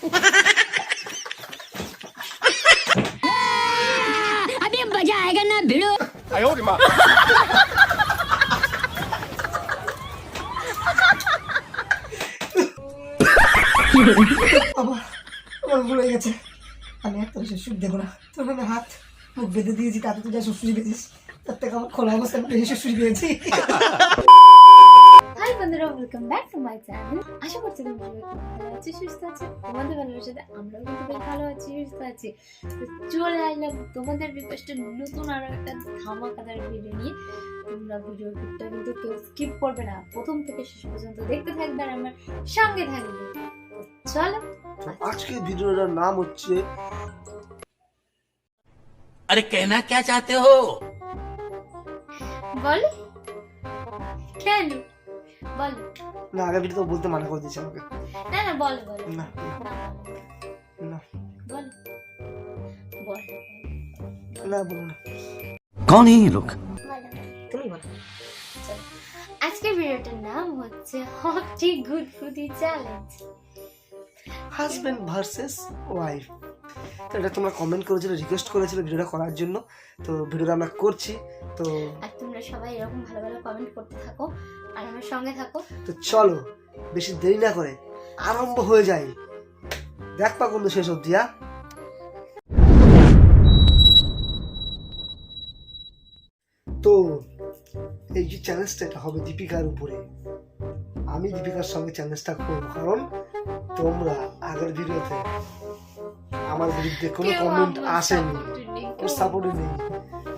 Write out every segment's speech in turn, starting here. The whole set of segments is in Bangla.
अभी मजा आएगा ना भिड़ो। आयो আমার হয়ে গেছে আমি আর তোর শ্বশুর না তোর হাত মুখ বেঁধে দিয়েছি তাতে তো যা শ্বশুরি বেঁধেছিস তার থেকে আমার খোলা অবস্থায় বেশি শ্বশুরি পেয়েছি হাই বন্ধুরা welcome back to my channel আশা করছি তোমরা ভালো আছি সুস্থ আছে। তোমাদের ভালোবাসাতে আমরাও কিন্তু বেশ ভালো আছি সুস্থ আছি। তো চলে আসলাম তোমাদের রিকোয়েস্টে নতুন আরও একটা ধামাকাদার ভিডিও নিয়ে। তোমরা ভিডিও ক্লিপটা কিন্তু কেউ স্কিপ করবে না। প্রথম থেকে শেষ পর্যন্ত দেখতে থাকবে আর আমার সঙ্গে থাকবে। চলো আজকে ভিডিওটার নাম হচ্ছে আরে কেনা কে চাতে হো? বল। কেন? বলো। না আগে ভিডিও তো বলতে মানা করে দিচ্ছে আমাকে। না না বলো বলো। না না। বলো। বলো। কোন এই লোক তুমি বলো। আজকের ভিডিওটার নাম হচ্ছে hottie good foodie challenge versus wife তো এটা তোমরা কমেন্ট করেছিল রিকোয়েস্ট করেছিল ভিডিওটা করার জন্য। তো ভিডিওটা আমরা করছি তো আর তোমরা সবাই এরকম ভালো ভালো কমেন্ট করতে থাকো। আর আমার সঙ্গে থাকো। তো চলো বেশি দেরি না করে আরম্ভ হয়ে যায় দেখ পা কিন্তু শেষ অব্দি হ্যাঁ তো এই যে চ্যালেঞ্জটা এটা হবে দীপিকার উপরে। আমি দীপিকার সঙ্গে চ্যালেঞ্জটা করব কারণ তোমরা আগের ভিডিওতে আমার বিরুদ্ধে কোনো কমেন্ট আসেনি ওর কেউ- নেই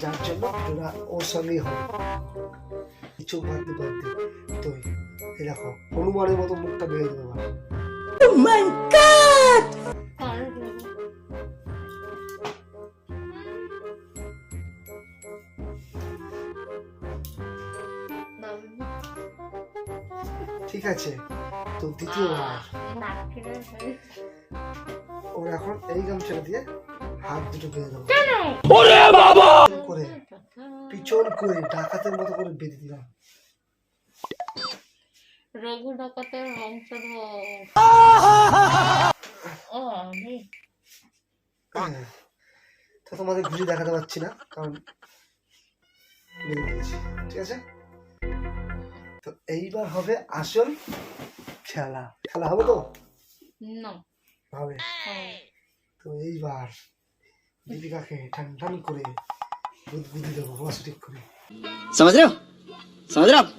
যার জন্য ভিডিওটা ওর সঙ্গেই হবে কিছু বাদতে বাদতে তো এই দেখো হনুমানের মতো মুখটা বেড়ে কারণ কি? ঠিক আছে তো দ্বিতীয়বার ওর এখন এই গামছাটা দিয়ে হাত দুটো বেঁধে দেবো। করে পিছন করে ডাকাতের মতো করে বেঁধে দিলাম। রঘু ডাকাতের বংশধর। হ্যাঁ। তো তোমাদের ঘুরে দেখাতে পারছি না কারণ ঠিক আছে? তো এইবার হবে আসল খেলা। খেলা হবে তো? না। হবে। তো এইবার দীপিকাকে টান টান করে বুদ্ধি দেবো বস ঠিক করে समझ रहे हो समझ रहे हो आप?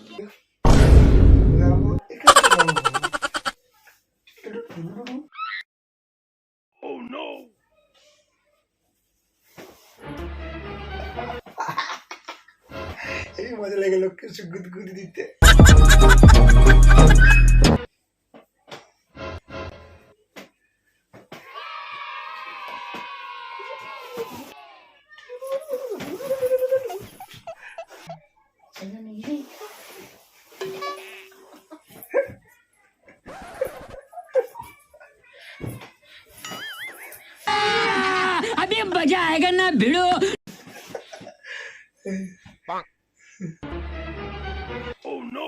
এই মজা লেগে লোককে গুদগুদি দিতে बजा आएगा ना भिड़ो। Oh no!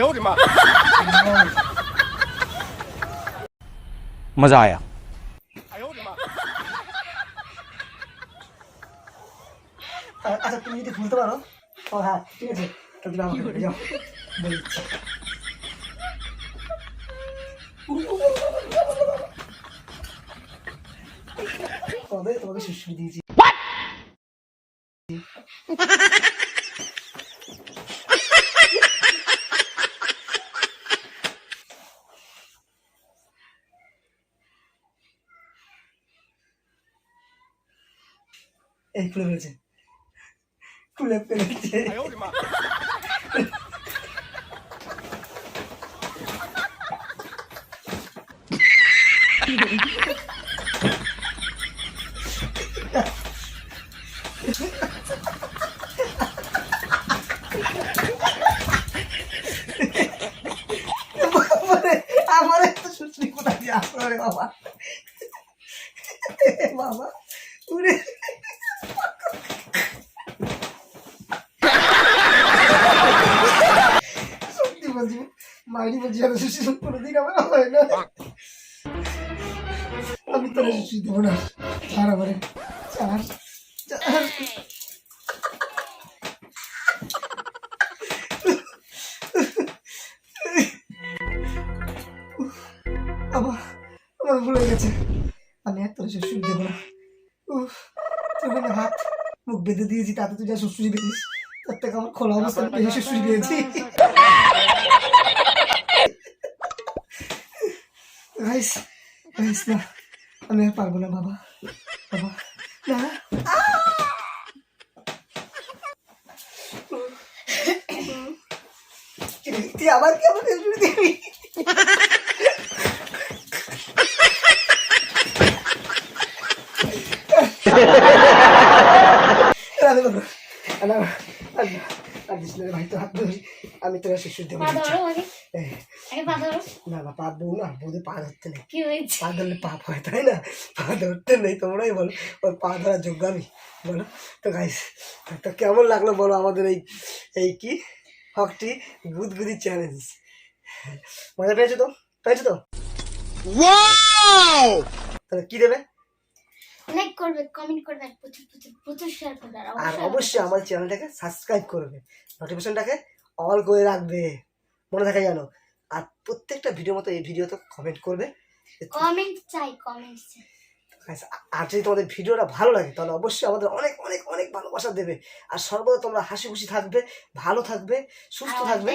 哎呦我的妈！么咋呀？哎呦我的妈！哎，阿叔，你的裤子怎么了？好，这个是，这个让我看一下。没。好的，多个是兄弟姐。এই খুলে ফেলেছে। খুলে ফেলেছে। রে বাবা? বাবা উড়ে সত্যি বলছি, মাইরি বলছি আর সুশ্রী কোনোদিন আমার না। আমি তোর সুশ্রী দেবো না। চার চার চার আমার ভুল গেছে। আমি তোর শ্বশুর দেবো উফ তোর মানে হাত মুখ বেঁধে দিয়েছি তাতে তুই যা শ্বশুরি পেয়েছিস তার থেকে আমার খোলা অবস্থায় পেয়ে শ্বশুরি পেয়েছি গাইস গাইস না আমি আর পারব না বাবা বাবা না। তুই আবার কি আমাকে দিবি রাধে বাবা না আর দিস না রে ভাই তো হাত ধরি আমি তোর না না না পা ধরতে নেই পাপ হয় তাই না নেই তোমরাই বলো ওর পা ধরার যোগ্য আমি বলো তো কেমন লাগল বলো আমাদের এই এই কি হকটি গুদগুদি চ্যালেঞ্জ মজা পেয়েছ তো পেয়েছ তো তাহলে কি দেবে লাইক করবে কমেন্ট করবে আর প্রচুর প্রচুর প্রচুর শেয়ার করবে আর অবশ্যই আমার চ্যানেলটাকে সাবস্ক্রাইব করবে। নোটিফিকেশনটাকে অল করে রাখবে। মনে থাকে জানো আর প্রত্যেকটা ভিডিও মতো এই ভিডিওতে কমেন্ট করবে। কমেন্ট চাই কমেন্ট চাই। আর যদি তোমাদের ভিডিওটা ভালো লাগে তাহলে অবশ্যই আমাদের অনেক অনেক অনেক ভালোবাসা দেবে। আর সর্বদা তোমরা হাসি খুশি থাকবে ভালো থাকবে সুস্থ থাকবে।